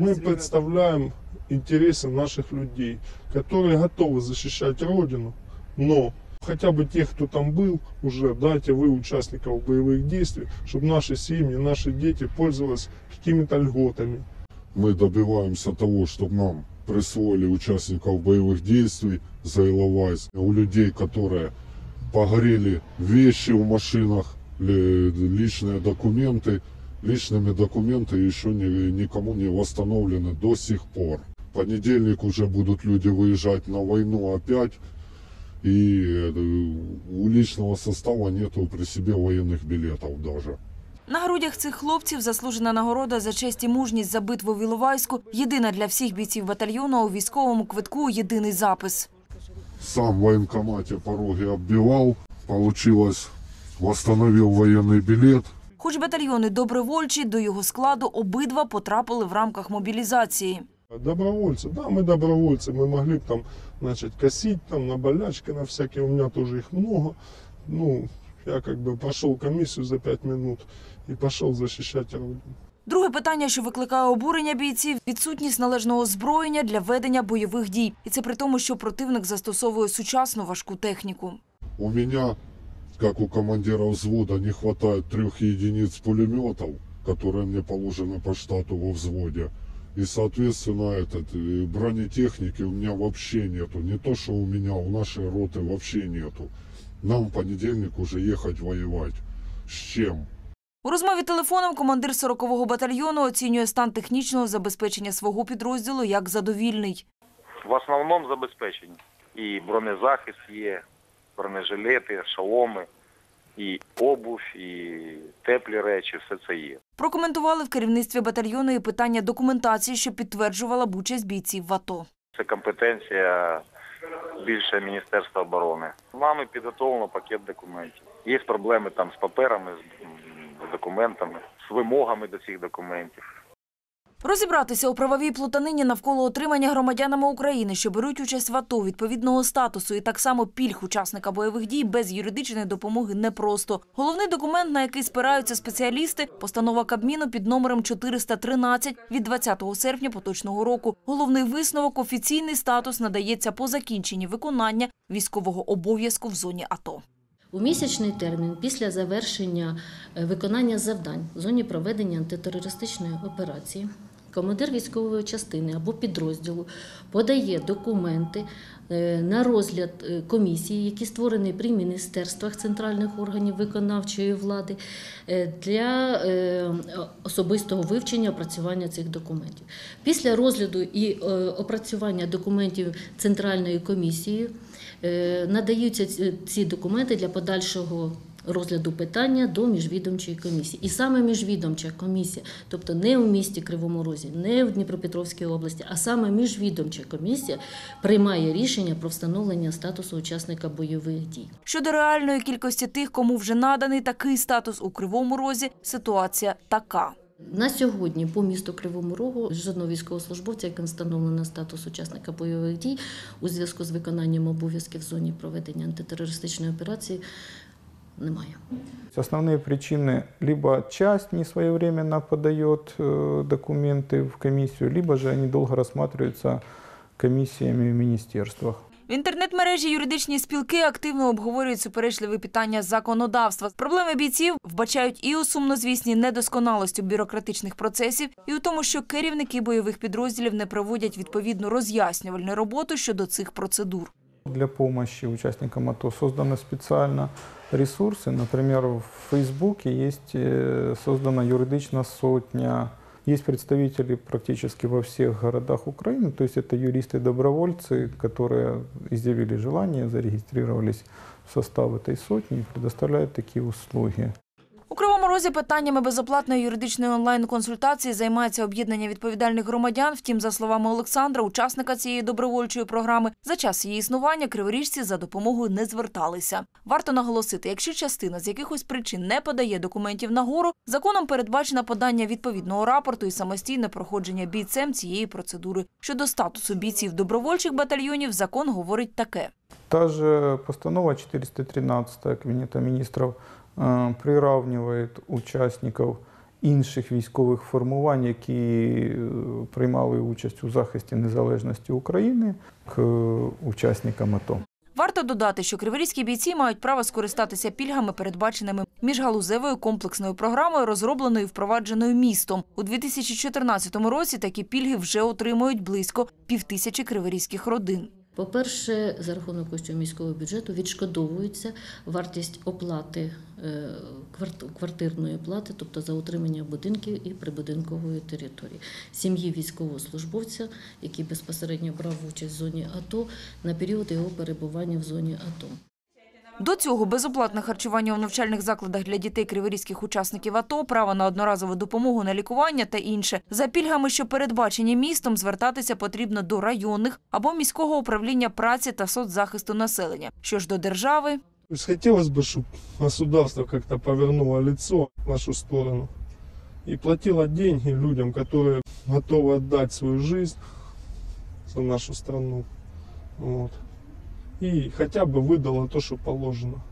Мы представляем интересы наших людей, которые готовы защищать Родину, но хотя бы тех, кто там был уже, дайте вы участников боевых действий, чтобы наши семьи, наши дети пользовались какими-то льготами. Мы добиваемся того, чтобы нам присвоили участников боевых действий за Иловайск. У людей, которые погорели вещи в машинах, ли- личные документы, личными документы еще ни- никому не восстановлены до сих пор. В понедельник уже будут люди выезжать на войну опять. И э, у личного состава нету при себе военных билетов даже. На грудях цих хлопців заслужена нагорода за честь і мужність за битву в Іловайську. Єдина для всіх бійців батальйону а у військовому квитку єдиний запис. Сам в военкомате пороги оббивал. Получилось, восстановил военный билет. Хоч батальйони добровольчі, до його складу обидва потрапили в рамках мобілізації. Добровольцы, да, мы добровольцы, мы могли бы там начать косить там на болячки, на всякие, у меня тоже их много. Ну, я как бы прошел комиссию за пять минут и пошел защищать Родину. Друге питання, що викликає обурення бійців – відсутність належного озброєння для ведення бойових дій. І це при тому, що противник застосовує сучасну важку техніку. У меня, как у командира взвода, не хватает трех единиц пулеметов, которые мне положены по штату во взводе. И, соответственно, этот, э, бронетехники у меня вообще нету. Не то, что у меня, у нашей роты вообще нету. Нам в понедельник уже ехать воевать. С чем? У розмові телефоном командир 40-го батальйону оцінює стан технічного забезпечення свого підрозділу як задовільний. В основному забезпечені. І бронезахист є, бронежилети, шоломи, і обув, і теплі речі, все це є. Прокоментували в керівництві батальйону і питання документації, що підтверджувала б участь бійців в АТО. Це компетенція більше Міністерства оборони. Нами підготовлено пакет документів. Є проблеми там з паперами, з, з документами, з вимогами до цих документів. Розібратися у правовій плутанині навколо отримання громадянами України, що беруть участь в АТО відповідного статусу і так само пільг учасника бойових дій без юридичної допомоги непросто. Головний документ, на який спираються спеціалісти – постанова Кабміну під номером 413 від 20 серпня поточного року. Головний висновок – офіційний статус надається по закінченні виконання військового обов'язку в зоні АТО. У місячний термін після завершення е, виконання завдань в зоні проведення антитерористичної операції командир військової частини або підрозділу подає документи е, на розгляд е, комісії, які створені при міністерствах центральних органів виконавчої влади е, для особистого вивчення опрацювання цих документів. Після розгляду і опрацювання документів центральною комісією Е, надаються ці документи для подальшого розгляду питання до міжвідомчої комісії. І саме міжвідомча комісія, тобто не у місті Кривому Розі, не в Дніпропетровській області, а саме міжвідомча комісія приймає рішення про встановлення статусу учасника бойових дій. Щодо реальної кількості тих, кому вже наданий такий статус у Кривому Розі, ситуація така. На сьогодні по місту Кривому Рогу жодного військовослужбовця, яким встановлено статус учасника бойових дій у зв'язку з виконанням обов'язків в зоні проведення антитерористичної операції, немає. Основные причины – либо часть не своевременно подает э, документы в комиссию, либо же они долго рассматриваются комиссиями в министерствах. В інтернет-мережі юридичні спілки активно обговорюють суперечливі питання законодавства. Проблеми бійців вбачають і у сумнозвісній недосконалості бюрократичних процесів, і у тому, що керівники бойових підрозділів не проводять відповідну роз'яснювальну роботу щодо цих процедур. Для помощи участникам АТО созданы специально ресурсы. Например, в Фейсбуке есть э, создана юридична сотня. Есть представители практически во всех городах Украины, то есть это юристы-добровольцы, которые изъявили желание, зарегистрировались в состав этой сотни и предоставляют такие услуги. Розі питаннями безоплатної юридичної онлайн-консультації займається об'єднання відповідальних громадян. Втім, за словами Олександра, учасника цієї добровольчої програми, за час її існування криворіжці за допомогою не зверталися. Варто наголосити, якщо частина з якихось причин не подає документів нагору, законом передбачено подання відповідного рапорту і самостійне проходження бійцем цієї процедури. Щодо статусу бійців добровольчих батальйонів, закон говорить таке. Та же постанова 413 Кабинета министров э, приравнивает участников інших військових формувань, які е, приймали участь у захисті незалежності України к учасникам АТО. Варто додати, що криворізькі бійці мають право скористатися пільгами, передбаченими міжгалузевою комплексною програмою, розробленою і впровадженою містом. У 2014 році такі пільги вже отримують близько півтисячі криворізьких родин. По-перше, за рахунок коштів міського бюджету відшкодовується вартість оплати е, кварт- квартирної плати, тобто за утримання будинків і прибудинкової території. Сім'ї військовослужбовця, який безпосередньо брав участь в зоні АТО на період його перебування в зоні АТО. До цього безоплатне харчування у навчальних закладах для дітей криворізьких учасників АТО, право на одноразову допомогу на лікування та інше. За пільгами, що передбачені містом, звертатися потрібно до районних або міського управління праці та соцзахисту населення. Що ж до держави, То есть хотелось бы, чтобы государство как-то повернуло лицо в нашу сторону и платило деньги людям, которые готовы отдать свою жизнь за нашу страну. Вот. И хотя бы выдала то, что положено.